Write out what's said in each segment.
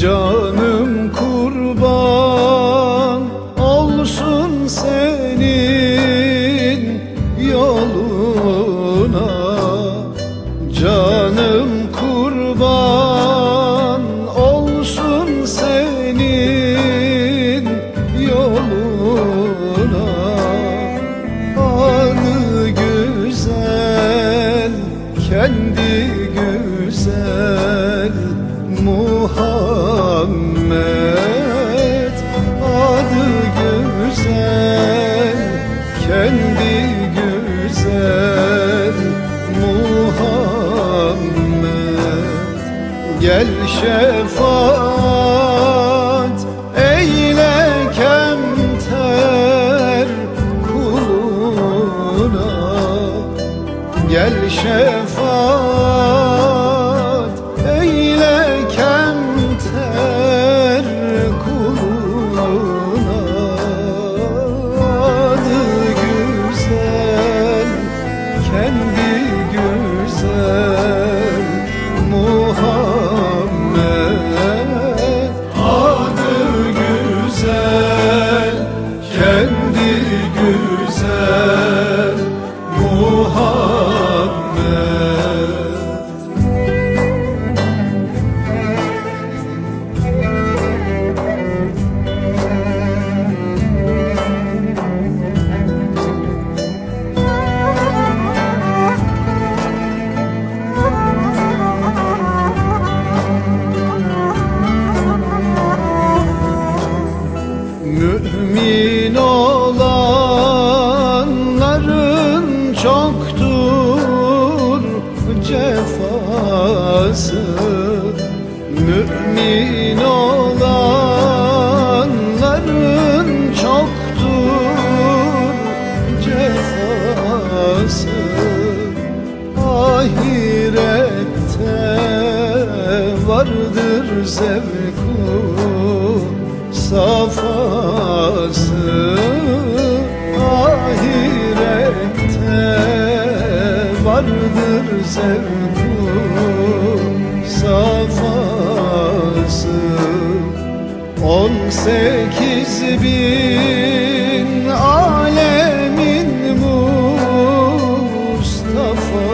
Canım kurban olsun senin yoluna. Canım kurban olsun senin yoluna. Adı güzel, kendi güzel Muhammed. Adı güzel, kendi güzel. Muhammed Gel şefaat eyle kemter kuluna. Gel şefaat kendi Mümin olanların çoktur cefası Ahirette vardır zevku safası. Ahirette vardır zevku On sekiz bin alemin Mustafa'sı.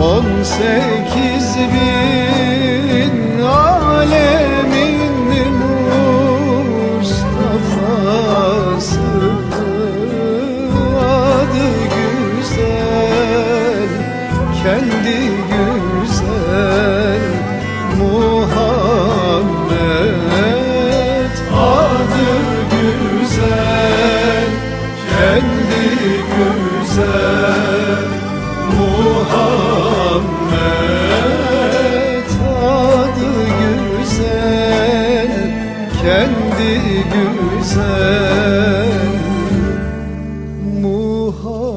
On sekiz bin alemin güzel Muhammed adı güzel, kendi güzel. Muhammed